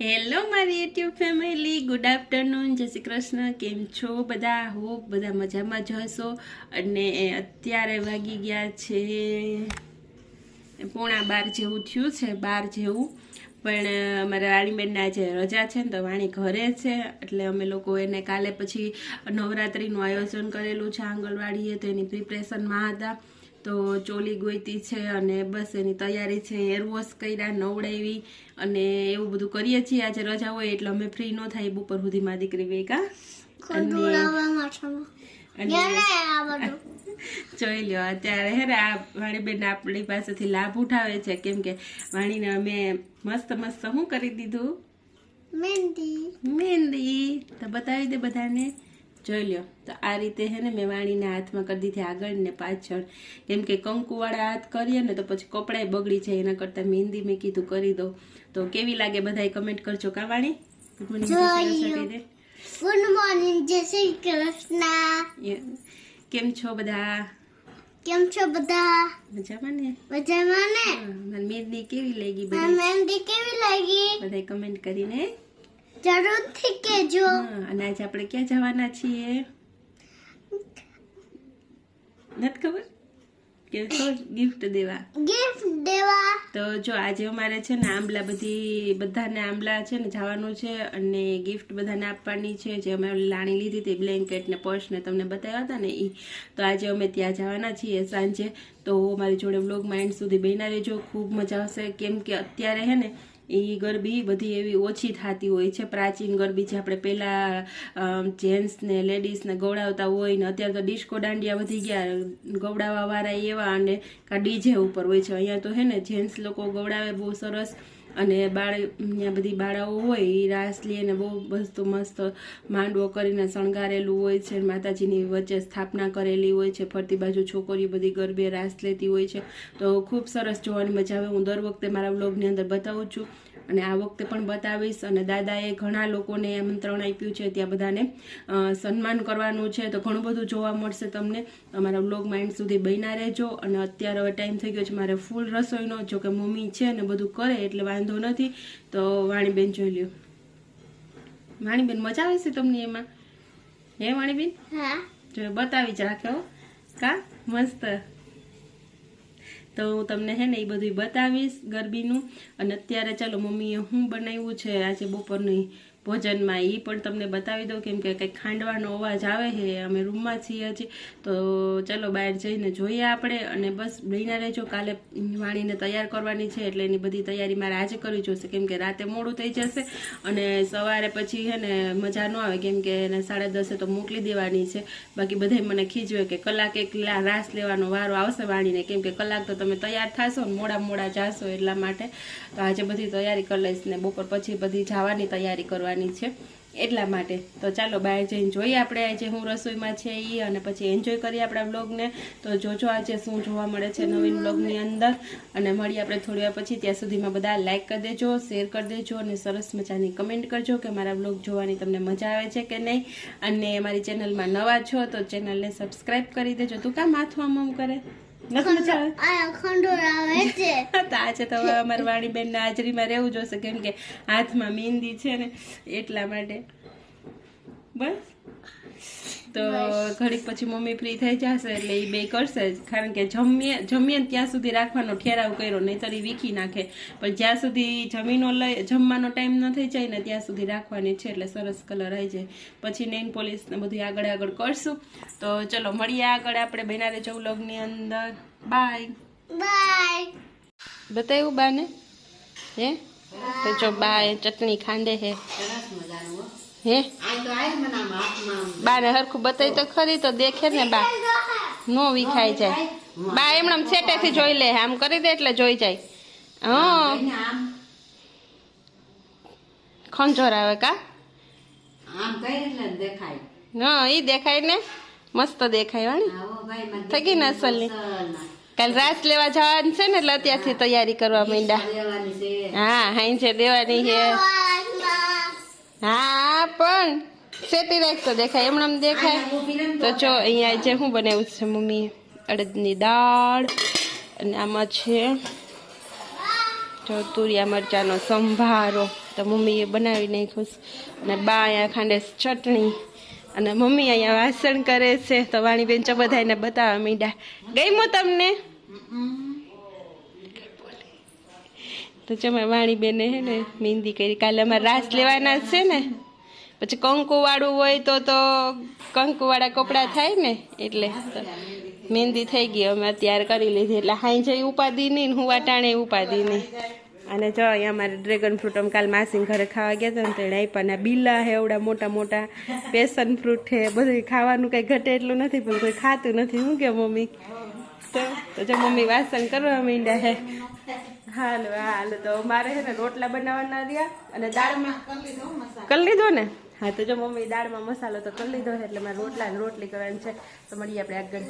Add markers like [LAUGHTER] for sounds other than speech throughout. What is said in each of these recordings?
Hello મારી YouTube family. Good afternoon જય શ્રી કૃષ્ણ. કેમ છો બધા? હોપ બધા મજામાં જ હશો. અને અત્યારે વાગી ગયા છે પોણા બાર જેવું થયું છે, બાર જેવું. પણ અમારા વાણીબેનને આજે રજા છે ને તો વાણી ઘરે છે. એટલે અમે લોકો એને કાલે પછી નવરાત્રિનું આયોજન કરેલું છે આંગણવાડીએ. તો એની પ્રિપરેશનમાં હતા. તો ચોલી ગોઈતી છે અને બસ એની તૈયારી છે એરવોશ કર્યા નવડાવી અને એવું બધું કરીએ છીએ. આજે રજા હોય એટલે અમે ફ્રી ન થાય બપોર સુધીમાં દીકરી વેકા અને [LAUGHS] જોઈ લો અત્યારે હે ને આ વાણીબેન આપણી પાસેથી લાભ ઉઠાવે છે. કેમ કે વાણીને અમે મસ્ત મસ્ત શું કરી દીધું? મહેંદી. મહેંદી. તો બતાવી દે બધાને. જોઈ લ્યો તો આ રીતે હે ને મેં વાણીને હાથમાં કરી દીધી આગળ ને પાછળ. કેમ કે કંકુવાળા હાથ કરીએ ને તો પછી કપડાય બગડી જાય એના કરતાં મહેંદી મેં કીધું કરી દો તો કેવી લાગે બધાય કમેન્ટ કરજો કા વાણી. ગુડ મોર્નિંગ જય શ્રી કૃષ્ણ કેમ છો બધા? કેમ છો બધા? મજામાં ને? મજામાં ને? મને મહેંદી કેવી લાગી મહેંદી કેવી લાગી? બધાય કમેન્ટ કરીને જરૂરથી કહેજો અને આજે આપણે ક્યાં જવાના છીએ? નથી ખબર? કે ગિફ્ટ દેવા. ગિફ્ટ દેવા. તો જો આજે અમારે છે ને આંબલા બધી બધાને આંબલા છે ને જવાનું છે અને ગિફ્ટ બધાને આપવાની છે. જે અમે લાણી લીધી હતી બ્લેન્કેટ ને પર્સ ને તમને બતાવ્યા હતા ને એ તો આજે અમે ત્યાં જવાના છીએ સાંજે. તો મારી જોડે બ્લોગ માઇન્ડ સુધી બેના રહેજો. ખૂબ મજા આવશે. કેમ કે અત્યારે હે ને એ ગરબી બધી એવી ઓછી થતી હોય છે. પ્રાચીન ગરબી જે આપણે પહેલાં જેન્ટ્સને લેડીઝને ગવડાવતા હોય ને અત્યારે તો ડિસ્કો દાંડિયા વધી ગયા. ગવડાવવાવાળા એવા અને ડીજે ઉપર હોય છે. અહીંયા તો હે ને જેન્ટ્સ લોકો ગવડાવે બહુ સરસ. અને બાળ અહીંયા બધી બાળાઓ હોય એ રાસ લે અને બહુ મસ્ત મસ્ત માંડવો કરીને શણગારેલું હોય છે માતાજીની વચ્ચે સ્થાપના કરેલી હોય છે, ફરતી બાજુ છોકરીઓ બધી ગરબે રાસ લેતી હોય છે. તો ખૂબ સરસ જોવાની મજા આવે. હું દર વખતે મારા બ્લોગની અંદર બતાવું છું. અને આ વખતે પણ બતાવીશ. અને દાદાએ ઘણા લોકોને આમંત્રણ આપ્યું છે ત્યાં બધાને. સન્માન કરવાનું છે. તો ઘણું બધું જોવા મળશે તમને. અમારા બ્લોગ માઇન્ડ સુધી બન્યા રહેજો. અને અત્યારે હવે ટાઈમ થઈ ગયો છે મારે ફૂલ રસોઈનો. જો કે મમ્મી છે ને બધું કરે એટલે વાંધો નથી. તો વાણીબેન જોઈ લ્યો. વાણીબેન મજા આવે છે તમને એમાં? હે વાણીબેન? હા. જો બતાવી જ રાખ્યો કા? મસ્ત. તો હું તમને હે ને એ બધું બતાવીશ ગરબીનું. અને અત્યારે ચાલો મમ્મીએ હું બનાવ્યું છે આજે બપોરની ભોજનમાં એ પણ તમને બતાવી દઉં કેમ કે કંઈક ખાંડવાનો અવાજ આવે છે, અમે રૂમમાં છીએ હજી. તો ચાલો બહાર જઈને જોઈએ આપણે અને બસ બહીના રહેજો. કાલે વાણીને તૈયાર કરવાની છે એટલે એની બધી તૈયારી મારે આજે કરવી જોશે કેમ કે રાતે મોડું થઈ જશે અને સવારે પછી હે ને મજા ન આવે કેમ કે એને સાડા દસે તો મોકલી દેવાની છે. બાકી બધાય મને ખીજવે કે કલાક એક રાસ લેવાનો વારો આવશે વાણીને કેમ કે કલાક તો તમે તૈયાર થશો ને મોડા મોડા જાશો એટલા માટે. તો આજે બધી તૈયારી કરી લઈશ ને બપોર પછી બધી જવાની તૈયારી કરવાની. છે એટલા માટે. તો ચાલો બહાર જઈને જોઈએ આપણે આજે હું રસોઈમાં છે એ અને પછી એન્જોય કરીએ આપણા બ્લોગને તો જોજો આજે શું જોવા મળે છે નવીન બ્લોગની અંદર. અને મળીએ આપણે થોડી પછી. ત્યાં સુધીમાં બધા લાઇક કરી દેજો શેર કરી દેજો અને સરસ મજાની કમેન્ટ કરજો કે મારા બ્લોગ જોવાની તમને મજા આવે છે કે નહીં. અને મારી ચેનલમાં નવા છો તો ચેનલને સબસ્ક્રાઈબ કરી દેજો. તું કામ હાથમાં આમ કરે? નથી મજા આવે આ ખંડોર આવે છે. તો આજે તો હવે અમારી વાણીબેનના હાજરીમાં રહેવું જોશે કેમ કે હાથમાં મહેંદી છે ને એટલા માટે. બસ? તો ઘડીક પછી મમ્મી ફ્રી થઈ જશે એટલે એ બે કરશે જ. કારણ કે જમીએ જમીએ ને ત્યાં સુધી રાખવાનો ઠેરાવ કર્યો નહીંતર એ વીખી નાખે. પણ જ્યાં સુધી જમીનો લઈ જમવાનો ટાઈમ ન થઈ જાય ને ત્યાં સુધી રાખવાની છે એટલે સરસ કલર આવી જાય. પછી નેઇન પોલીસ ને બધું આગળ આગળ કરશું. તો ચલો મળીએ આગળ આપણે બનારે જવું વ્લોગની અંદર. બાય બાય બતાવ્યું બાને? હે? તો જો બાય ચટણી ખાંડે હે. હે? બાને હરખું બતાવી તો ખરી તો દેખે ને બા. નો વિખાઈ જાય. બા એમણે સેટેથી જોઈ લે આમ કરી દે એટલે જોઈ જાય. હં. ખંજોર આવે કા? હા એ દેખાય ને? મસ્ત દેખાય વાણી ને. અસલની? કાલ રાસ લેવા જવાનું છે ને એટલે અત્યારથી તૈયારી કરવા માંડ્યા. હા હાઈ છે. દેવાની છે હા. પણ સેતી રાખ તો દેખાય એમણે આમ દેખાય. તો જો અહીંયા જે શું બનાવ્યું છે મમ્મી અડદની દાળ અને આમાં છે જો તુરિયા મરચાંનો સંભારો. તો મમ્મીએ બનાવી નાખ્યું છે. અને બા અહીંયા ખાંડે ચટણી. અને મમ્મી અહીંયા વાસણ કરે છે. તો વાણીબેન ચો બધાને બતાવવા મીડા ગઈમો તમને? તો ચમે વાણીબેને હે ને મહેંદી કરી. કાલે અમારે રાસ લેવાના છે ને? પછી કંકુવાળું હોય તો તો કંકુવાળા કપડાં થાય ને, એટલે મહેંદી થઈ ગઈ. અમે અત્યારે કરી લીધી. એટલે હાઈ જઈ ઉપાધિ નહીં હું વાટાણે ઉપાધિ નહીં. અને જો અહીંયા અમારે ડ્રેગન ફ્રૂટ અમે કાલ માસી ઘરે ખાવા ગયા હતા ને તેણે આપ્યા બીલા હે એવડા મોટા મોટા. પેશન ફ્રૂટ છે બધું ખાવાનું કંઈ ઘટે એટલું નથી, પણ કોઈ ખાતું નથી. શું કે મમ્મી, તો તો જો મમ્મી વાસણ કરવા માંડ્યા હે. હાલ હાલ. તો મારે છે ને રોટલા બનાવવાના રહ્યા અને દાળમાં કરી લીધો ને હા, તો જો મમ્મી દાળમાં મસાલો તો કરી લીધો એટલે મારે રોટલા રોટલી કરવાની છે. તો મળીએ આપણે આગળ.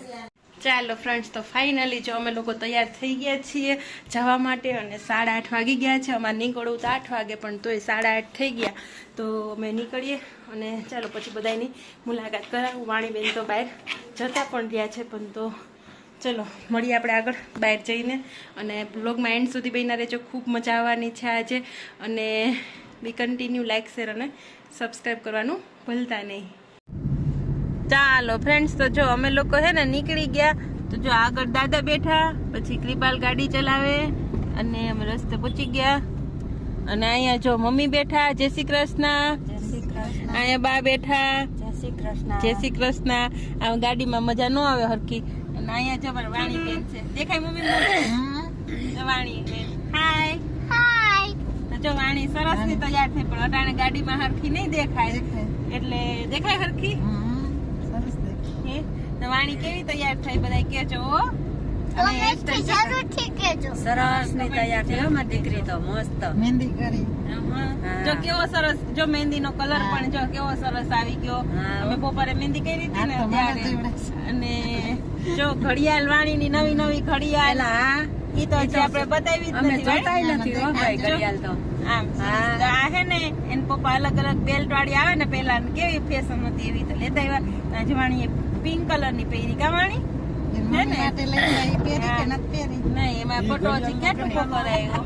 ચાલો ફ્રેન્ડ્સ તો ફાઇનલી જો અમે લોકો તૈયાર થઈ ગયા છીએ જવા માટે અને સાડા આઠ વાગી ગયા છે. અમારે નીકળવું તો આઠ વાગે, પણ તોય સાડા આઠ થઈ ગયા. તો અમે નીકળીએ અને ચાલો પછી બધાની મુલાકાત કરાવું. વાણીબેન તો બહાર જતા પણ રહ્યા છે, પણ તો ચલો, મળીએ આપણે આગળ બહાર જઈને. અને બ્લોગમાં એન્ડ સુધી બહીના રહેજો. ખૂબ મજા આવવાની છે આજે. અને બી કન્ટિન્યુ લાઇક શેર અને સબસ્ક્રાઈબ કરવાનું ભૂલતા નહીં. ચાલો ફ્રેન્ડ્સ તો જો અમે લોકો છે ને નીકળી ગયા. તો જો આગળ દાદા બેઠા પછી કૃપાલ ગાડી ચલાવે અને અમે રસ્તે પહોંચી ગયા. અને અહીંયા જો મમ્મી બેઠા જય શ્રી કૃષ્ણ. અહીંયા બા બેઠા. જય શ્રી કૃષ્ણ. આ ગાડીમાં મજા ન આવે હરકી અને અહીંયા જો વાણી બેન છે. દેખાય મમ્મી? [LAUGHS] વાણી બેન. હાય જો વાણી સરસની તૈયાર થઈ પણ અટાણે ગાડીમાં હરખી નહીં દેખાય. એટલે દેખાય હરખી? તો વાણી કેવી તૈયાર થઈ બધા કેજો સરસની તૈયાર થઈ મારી દીકરી તો મસ્ત. મહેંદી કરી. હા. હા. જો કેવો સરસ જો મહેંદી નો કલર પણ જો કેવો સરસ આવી ગયો. અમે બપોરે મહેંદી કરી હતી ને ત્યારે. અને જો ઘડિયાળ વાણી ની નવી નવી ઘડિયાળ. હા ઈ તો હજી આપણે બતાવી જ નથી જોતાય નથી હો ભાઈ જો. ઘડિયાળ તો. આમ તો આ હે ને એન પપ્પા અલગ અલગ બેલ્ટ વાળી આવે ને પેલા કેવી ફેશન હતી એવી તો લેતા આવ્યા. પિંક કલરની પહેરી કા વાણી? એ મમ્મી માટે લઈ આવી પહેરી કે નથી પહેરી? નહીં એમાં ફોટો હજી ક્યાં ટૂંકો કરાયો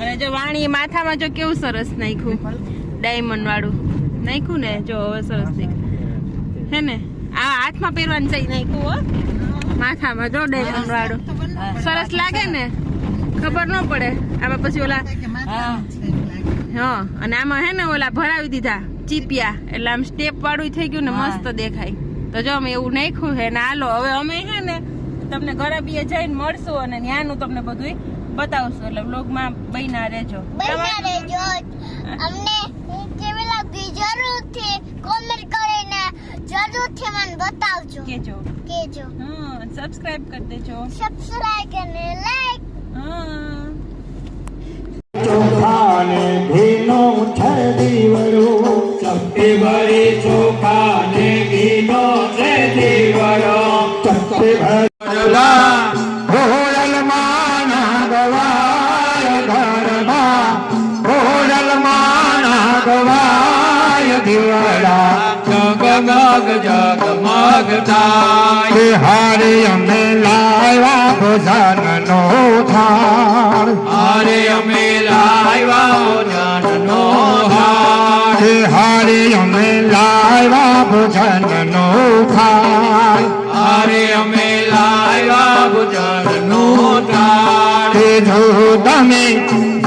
અને જો વાણી માથામાં જો કેવું સરસ નાખ્યું. ડાયમંડ વાળું. નાખ્યું ને? જો હવે સરસ દેખાય હે ને? આ હાથમાં પહેરવાનું છે નાખ્યું હો. માથામાં જો ડાયમંડ વાળું સરસ લાગે ને? ખબર ન પડે. આમાં પછી ઓલા. હા અને આમાં હે ને ઓલા ભરાવી દીધા ચીપિયા. એટલે આમ સ્ટેપ વાળું થઈ ગયું ને મસ્ત દેખાય. તો જો અમે એવું નાખ્યું છે ને હાલો હવે અમે હે ને તમને ગરબીએ જઈને મળશું અને ત્યાંનું તમને બધું બતાવશું. એટલે વ્લોગમાં બહીના રહેજો. બન્યા રહેજો. અમને કેવી લાગી? જરૂરથી કોમેન્ટ કરીને જરૂરથી મને બતાવજો. કેજો. કેજો. હા સબસ્ક્રાઇબ કરી દેજો. સબસ્ક્રાઇબ અને લાઈક હા. ચોખાને ભીનો છે દીવડો ચપટી ભરી ચોખાને ભીનો છે દીવડો ચપટી જગમગ થાય હારે અમે લાવ્યા ભોજન નો થાળ. હારે અમે લાવ્યા ભોજન નો થાળ હારે અમે લાવ્યા ભોજન નો થાળ. હારે અમે લાવ્યા ભોજન નો થાળ જો તમે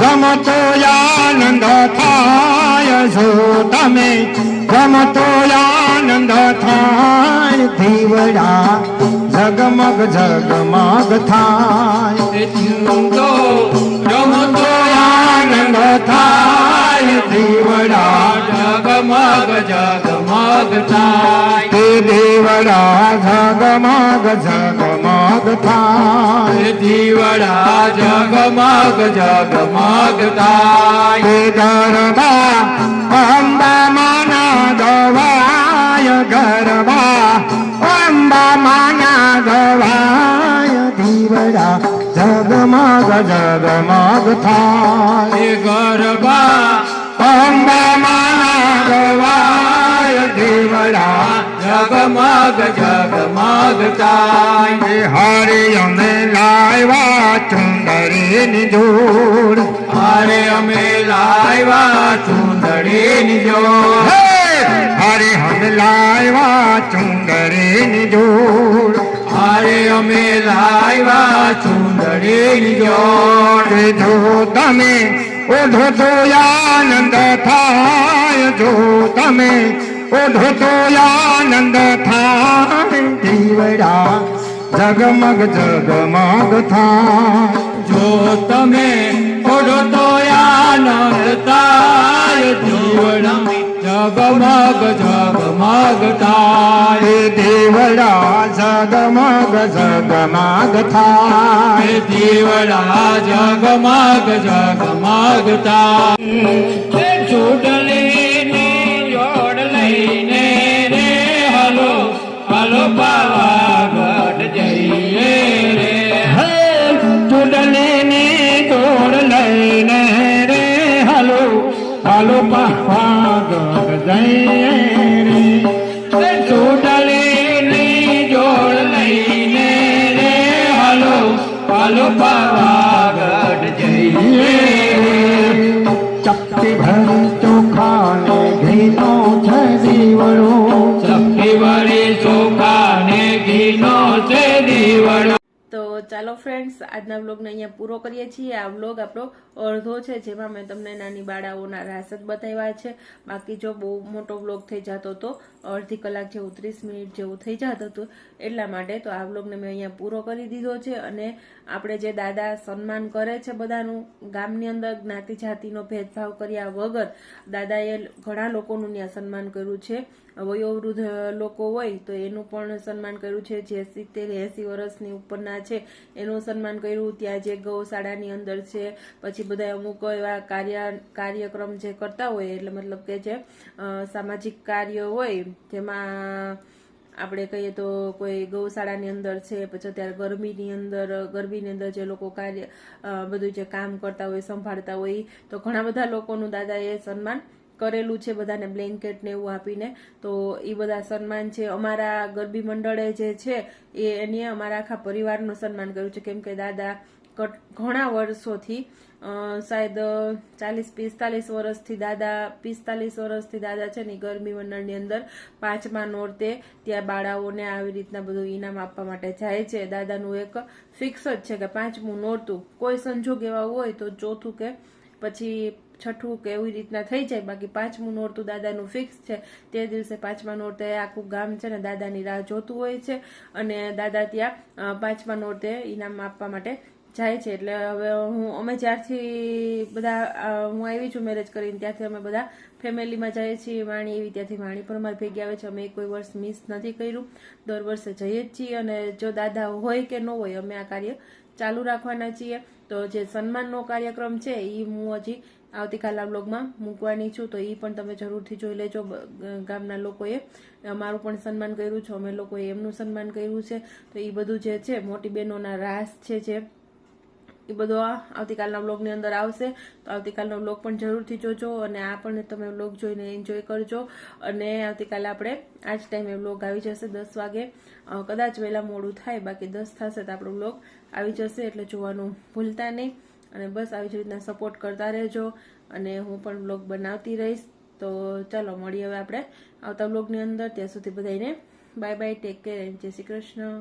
ગમતો આનંદ થાય જો તમે ગમતો આનંદ થાય ધીવડા જગમગ જગમગ થાય. રમતો રમતો આનંદ થાય દીવડા જગમગ જગમગ થાય. તે દેવડા જગમગ જગમગ થાય. ધીવડા જગમગ જગમગ થાય. દરબા અંબા માના જગમગ થાય ગરબા અંબા માના ગવાય દીવડા જગમગ જગમગ થાય હરે અમે લાવ્યા ચુંદડીની જોડ હરે અમે લાવ્યા ચુંદડીની જોડ હારે અમે લાવ્યા ચુંદડીની જોડ હારે અમે લાવ્યા ચુંદડીની જોડ. જો તમે ઓઢો તો આનંદ થાય જો તમે ઓઢો તો આનંદ થાય. દીવડા જગમગ જગમગ થા જો તમે ઓઢો તો આનંદ થાય દીવડા જગમગ જગમગ થાય. દેવડા જગમગ જગમગ થાય. દેવડા જગમગ જગમગ થાય. ને જોડ લઈને રે હલો હલો પાવાગઢ જઈએ રે. હે ચૂડલીની જોડ લઈને રે હલો હલો પાવાગઢ ચાલો ફ્રેન્ડ્સ આજના વ્લોગને અહીંયા પૂરો કરીએ છીએ. આ વ્લોગ આપણો અડધો છે, જેમાં મેં તમને નાની બાળાઓના રાસ બતાવ્યા છે. બાકી જો બહુ મોટો વ્લોગ થઈ જતો તો અડધી કલાક જેવું, ત્રીસ મિનિટ જેવું થઈ જતું હતું. એટલા માટે તો આ વ્લોગને મેં અહીંયા પૂરો કરી દીધો છે અને આપણે જે દાદા સન્માન કરે છે બધાનું, ગામની અંદર જ્ઞાતિ જાતિનો ભેદભાવ કર્યા વગર દાદાએ ઘણા લોકોનું ત્યાં સન્માન કર્યું છે. વયોવૃદ્ધ લોકો હોય તો એનું પણ સન્માન કર્યું છે. જે સિત્તેર એંસી વર્ષની ઉપરના છે, એનું સન્માન કર્યું. ત્યાં જે ગૌશાળાની અંદર છે, પછી બધા અમુક એવા કાર્ય, કાર્યક્રમ જે કરતા હોય, એટલે મતલબ કે જે સામાજિક કાર્ય હોય જેમાં આપણે કહીએ તો કોઈ ગૌશાળાની અંદર છે, પછી અત્યારે ગરમીની અંદર ગરમીની અંદર જે લોકો કાર્ય બધું જે કામ કરતા હોય, સંભાળતા હોય, તો ઘણા બધા લોકોનું દાદાએ સન્માન કરેલું છે, બધાને બ્લેન્કેટ ને એવું આપીને. તો એ બધા સન્માન છે. અમારા ગરબી મંડળે જે છે, એ એને અમારા આખા પરિવારનું સન્માન કર્યું છે. કેમ કે દાદા ઘણા વર્ષોથી શાયદ ચાલીસ, પિસ્તાલીસ વર્ષથી દાદા, પિસ્તાલીસ વર્ષથી દાદા છે ને ગરમી મંડળની અંદર પાંચમા નોરતે ત્યાં બાળાઓને આવી રીતના બધું ઇનામ આપવા માટે જાય છે. દાદાનું એક ફિક્સ જ છે કે પાંચમું નોરતું. કોઈ સંજોગ એવા હોય તો ચોથું કે પછી છઠ્ઠું કે એવી રીતના થઈ જાય. બાકી પાંચમું નોરતું દાદાનું ફિક્સ છે. તે દિવસે પાંચમા નોરતે આખું ગામ છે ને દાદાની રાહ જોતું હોય છે અને દાદા ત્યાં પાંચમા નોરતે ઇનામ આપવા માટે જાય છે. એટલે હવે હું, અમે જ્યારથી બધા હું આવી છું મેરેજ કરીને, ત્યાંથી અમે બધા ફેમિલીમાં જઈએ છીએ, વાણી એવી, ત્યાંથી વાણી પણ અમારી ભેગી આવે છે. અમે કોઈ વર્ષ મિસ નથી કર્યું. દર વર્ષે જઈએ જ છીએ અને જો દાદા હોય કે ન હોય, અમે આ કાર્ય ચાલુ રાખવાના છીએ. તો જે સન્માનનો કાર્યક્રમ છે એ હું હજી આવતીકાલના બ્લોગમાં મૂકવાની છું. તો એ પણ તમે જરૂરથી જોઈ લેજો. ગામના લોકોએ અમારું પણ સન્માન કર્યું છે. અમે લોકોએ એમનું સન્માન કર્યું છે. તો એ બધું જે છે, મોટી બહેનોના રાસ છે જે એ બધો આવતીકાલના વ્લોગની અંદર આવશે. તો આવતીકાલનો બ્લોગ પણ જરૂરથી જોજો અને આ પણ તમે બ્લોગ જોઈને એન્જોય કરજો. અને આવતીકાલે આપણે આ જ ટાઈમે બ્લોગ આવી જશે દસ વાગે. કદાચ વહેલા મોડું થાય, બાકી દસ થશે તો આપણો વ્લોગ આવી જશે એટલે જોવાનું ભૂલતા નહીં. અને બસ આવી જ રીતના સપોર્ટ કરતા રહેજો. અને હું પણ વ્લોગ બનાવતી રહીશ. તો ચાલો, મળીએ હવે આપણે આવતા વ્લોગની અંદર. ત્યાં સુધી બધાને બાય બાય ટેક કેર જય શ્રી કૃષ્ણ.